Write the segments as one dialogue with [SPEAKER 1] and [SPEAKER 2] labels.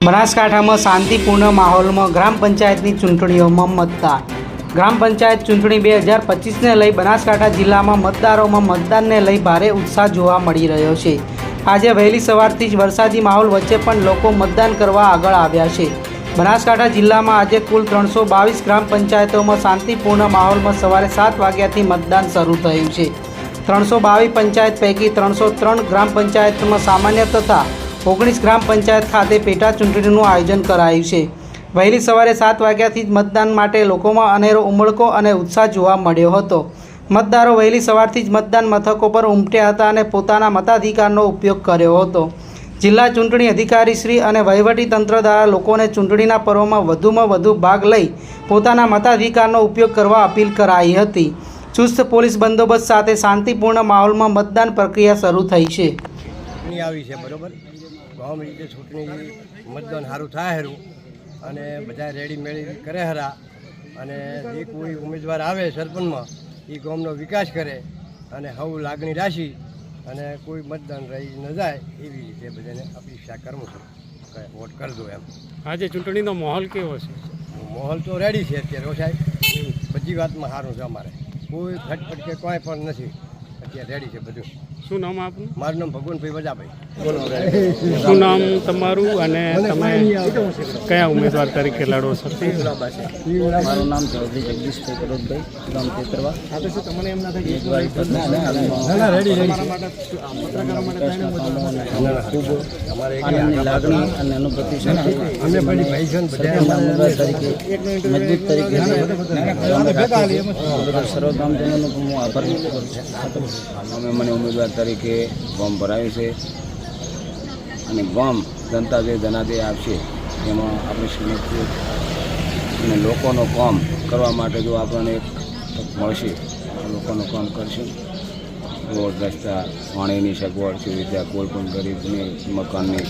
[SPEAKER 1] બનાસકાંઠામાં શાંતિપૂર્ણ માહોલમાં ગ્રામ પંચાયતની ચૂંટણીઓમાં મતદાન. ગ્રામ પંચાયત ચૂંટણી બે હજાર પચીસને લઈ બનાસકાંઠા જિલ્લામાં મતદારોમાં મતદાનને લઈ ભારે ઉત્સાહ જોવા મળી રહ્યો છે. આજે વહેલી સવારથી જ વરસાદી માહોલ વચ્ચે પણ લોકો મતદાન કરવા આગળ આવ્યા છે. બનાસકાંઠા જિલ્લામાં આજે કુલ ત્રણસો બાવીસ ગ્રામ પંચાયતોમાં શાંતિપૂર્ણ માહોલમાં સવારે સાત વાગ્યાથી મતદાન શરૂ થયું છે. ત્રણસો બાવીસ પંચાયત પૈકી ત્રણસો ત્રણ ગ્રામ પંચાયતમાં સામાન્ય તથા ઓગણીસ ગ્રામ પંચાયત ખાતે પેટા ચૂંટણીનું આયોજન કરાયું છે. વહેલી સવારે સાત વાગ્યાથી જ મતદાન માટે લોકોમાં અનેરો ઉમળકો અને ઉત્સાહ જોવા મળ્યો હતો. મતદારો વહેલી સવારથી જ મતદાન મથકો પર ઉમટ્યા હતા અને પોતાના મતાધિકારનો ઉપયોગ કર્યો હતો. જિલ્લા ચૂંટણી અધિકારી શ્રી અને વહીવટી તંત્ર દ્વારા લોકોને ચૂંટણીના પર્વમાં વધુમાં વધુ ભાગ લઈ પોતાના મતાધિકારનો ઉપયોગ કરવા અપીલ કરાઈ હતી. ચુસ્ત પોલીસ બંદોબસ્ત સાથે શાંતિપૂર્ણ માહોલમાં મતદાન પ્રક્રિયા શરૂ થઈ છે.
[SPEAKER 2] આવી છે, બરોબર? ગામ ચૂંટણી મતદાન સારું થાય હારું અને બધા રેડી કરે હરા અને જે કોઈ ઉમેદવાર આવે સરપંચમાં, એ ગામનો વિકાસ કરે અને હવ લાગણી રાશી અને કોઈ મતદાન રહી ન જાય એવી રીતે બધાને અપેક્ષા કરું છું. કે વોટ કરજો એમ.
[SPEAKER 3] આજે ચૂંટણીનો માહોલ કેવો છે?
[SPEAKER 2] માહોલ તો રેડી છે અત્યારે સાહેબ. બધી વાતમાં સારું છે અમારે. કોઈ ફટફટ કે કોઈ પણ નથી. અત્યારે રેડી છે બધું.
[SPEAKER 3] શું નામ આપનું?
[SPEAKER 2] મારું નામ ભગવાનભાઈ વજાભાઈ
[SPEAKER 3] શું નામ તમારું અને તમે કયા ઉમેદવાર તરીકે લડો છો?
[SPEAKER 4] મારું નામ ચૌધરી જગદીશભાઈ કરોડભાઈ ગામ તેતરવા ના થાય લાગણી અને અનુભૂતિ સાથે
[SPEAKER 2] અમે પણ ભાઈ છે ને બધા
[SPEAKER 4] સરપંચના ઉમેદવાર તરીકે મજબૂત તરીકે સર્વ ગામજનોનો હું આભાર વ્યક્ત કરું છું.
[SPEAKER 5] અમે મને ઉમેદવાર તરીકે ફોર્મ ભરાયું છે. અને ફોર્મ જનતા જે ધનાદે આપશે એમાં આપણે સુનિશ્ચિત અને લોકોનો કામ કરવા માટે જો આપણને એક મળશે લોકોનું કામ કરશું. રોડ, રસ્તા, પાણીની સગવડ, સુવિધા કોઈ પણ ગરીબને, મકાનની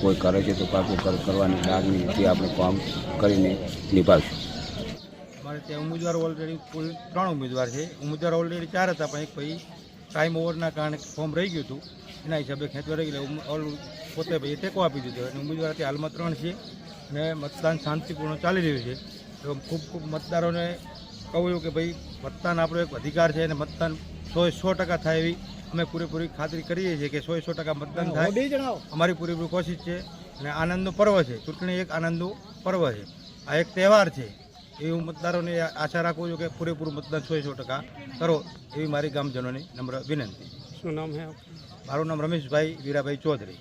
[SPEAKER 5] કોઈ કરે છે, તો પાકું કરવાની લાગણી તે આપણે કામ કરીને નિભાવશું.
[SPEAKER 6] મારે ત્યાં ઉમેદવાર ઓલરેડી કુલ ત્રણ ઉમેદવાર છે. ઉમેદવાર ઓલરેડી ચાર હતા, પણ એક ભાઈ ટાઈમ ઓવરના કારણે ફોર્મ રહી ગયું હતું. એના હિસાબે ખેંચવા રહી ગયું ઓલ પોતે ભાઈ ટેકો આપી દીધો. અને ઉમેદવાર અત્યારે હાલમાં ત્રણ છે અને મતદાન શાંતિપૂર્ણ ચાલી રહ્યું છે. તો ખૂબ ખૂબ મતદારોને કહું કે ભાઈ મતદાન આપણો એક અધિકાર છે અને મતદાન સો સો ટકા થાય એવી અમે પૂરેપૂરી ખાતરી કરીએ છીએ કે સો સો ટકા મતદાન થાય. અમારી પૂરેપૂરી કોશિશ છે અને આનંદનો પર્વ છે. ચૂંટણી એક આનંદનું પર્વ છે. આ એક તહેવાર છે. એવી હું મતદારોને આશા રાખું છું કે પૂરેપૂરું મતદાન સો સો ટકા કરો એવી મારી ગામજનોની નમ્ર વિનંતી.
[SPEAKER 3] શું નામ હે
[SPEAKER 6] મારું નામ રમેશભાઈ વીરાભાઈ ચૌધરી.